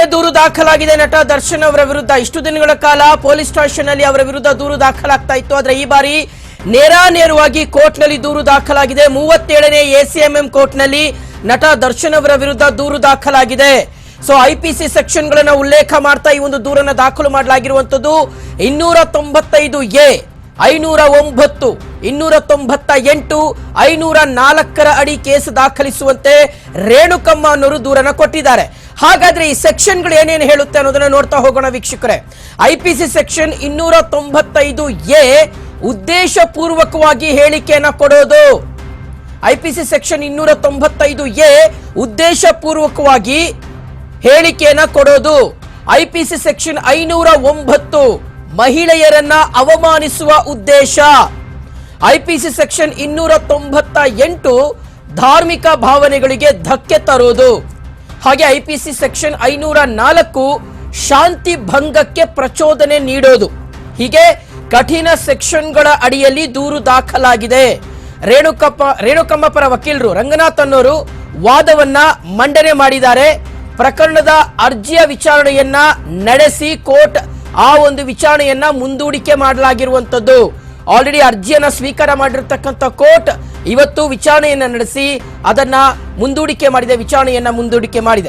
ಮೇಲೆ ದೂರು ದಾಖಲಾಗಿದೆ. ನಟ ದರ್ಶನ್ ಅವರ ವಿರುದ್ಧ ಇಷ್ಟು ದಿನಗಳ ಕಾಲ ಪೊಲೀಸ್ ಸ್ಟೇಷನ್ನಲ್ಲಿ ಅವರ ವಿರುದ್ಧ ದೂರು ದಾಖಲಾಗ್ತಾ ಇತ್ತು. ಆದ್ರೆ ಈ ಬಾರಿ ನೇರ ನೇರವಾಗಿ ಕೋರ್ಟ್ನಲ್ಲಿ ದೂರು ದಾಖಲಾಗಿದೆ. ಮೂವತ್ತೇಳನೇ ಎಸಿಎಂಎಂ ಕೋರ್ಟ್ನಲ್ಲಿ ನಟ ದರ್ಶನ್ ಅವರ ವಿರುದ್ಧ ದೂರು ದಾಖಲಾಗಿದೆ. ಸೊ ಐಪಿಸಿ ಸೆಕ್ಷನ್ ಗಳನ್ನ ಉಲ್ಲೇಖ ಮಾಡ್ತಾ ಈ ಒಂದು ದೂರನ್ನು ದಾಖಲು ಮಾಡಲಾಗಿರುವಂತದ್ದು ಇನ್ನೂರ ತೊಂಬತ್ತೈದು ಎ, ಐನೂರ ಒಂಬತ್ತು ಇನ್ನೂರ ತೊಂಬತ್ತ ಎಂಟು ಐನೂರ ನಾಲ್ಕರ ಅಡಿ ಕೇಸ್ ದಾಖಲಿಸುವಂತೆ ರೇಣುಕಮ್ಮ ಅನ್ನೋರು ದೂರನ ಕೊಟ್ಟಿದ್ದಾರೆ. ಹಾಗಾದ್ರೆ ಈ ಸೆಕ್ಷನ್ಗಳು ಏನೇನು ಹೇಳುತ್ತೆ ಅನ್ನೋದನ್ನ ನೋಡ್ತಾ ಹೋಗೋಣ ವೀಕ್ಷಕರೇ. ಐಪಿಸಿ ಸೆಕ್ಷನ್ ಇನ್ನೂರ ತೊಂಬತ್ತೈದು ಎ ಉದ್ದೇಶ ಪೂರ್ವಕವಾಗಿ ಹೇಳಿಕೆಯನ್ನ ಕೊಡೋದು. ಐಪಿಸಿ ಸೆಕ್ಷನ್ ಇನ್ನೂರ ತೊಂಬತ್ತೈದು ಎ ಉದ್ದೇಶ ಪೂರ್ವಕವಾಗಿ ಹೇಳಿಕೆಯನ್ನ ಕೊಡೋದು. ಐಪಿಸಿ ಸೆಕ್ಷನ್ ಐನೂರ ಒಂಬತ್ತು ಮಹಿಳೆಯರನ್ನ ಅವಮಾನಿಸುವ ಉದ್ದೇಶ. ಐಪಿಸಿ ಸೆಕ್ಷನ್ ಇನ್ನೂರ ತೊಂಬತ್ತ ಎಂಟು ಧಾರ್ಮಿಕ ಭಾವನೆಗಳಿಗೆ ಧಕ್ಕೆ ತರೋದು. ಹಾಗೆ ಐಪಿಸಿ ಸೆಕ್ಷನ್ ಐನೂರ ನಾಲ್ಕು ಶಾಂತಿ ಭಂಗಕ್ಕೆ ಪ್ರಚೋದನೆ ನೀಡೋದು. ಹೀಗೆ ಕಠಿಣ ಸೆಕ್ಷನ್ಗಳ ಅಡಿಯಲ್ಲಿ ದೂರು ದಾಖಲಾಗಿದೆ. ರೇಣುಕಪ್ಪ, ರೇಣುಕಮ್ಮ ಪರ ವಕೀಲರು ರಂಗನಾಥ್ ಅನ್ನೋರು ವಾದವನ್ನ ಮಂಡನೆ ಮಾಡಿದ್ದಾರೆ. ಪ್ರಕರಣದ ಅರ್ಜಿಯ ವಿಚಾರಣೆಯನ್ನ ನಡೆಸಿ ಕೋರ್ಟ್ ಆ ಒಂದು ವಿಚಾರಣೆಯನ್ನ ಮುಂದೂಡಿಕೆ ಮಾಡಲಾಗಿರುವಂತದ್ದು ಆಲ್ರೆಡಿ ಅರ್ಜಿಯನ್ನ ಸ್ವೀಕಾರ ಮಾಡಿರತಕ್ಕಂಥ ಕೋರ್ಟ್ ಇವತ್ತು ವಿಚಾರಣೆಯನ್ನ ನಡೆಸಿ ಅದನ್ನ ಮುಂದೂಡಿಕೆ ಮಾಡಿದೆ ವಿಚಾರಣೆಯನ್ನ ಮುಂದೂಡಿಕೆ ಮಾಡಿದೆ.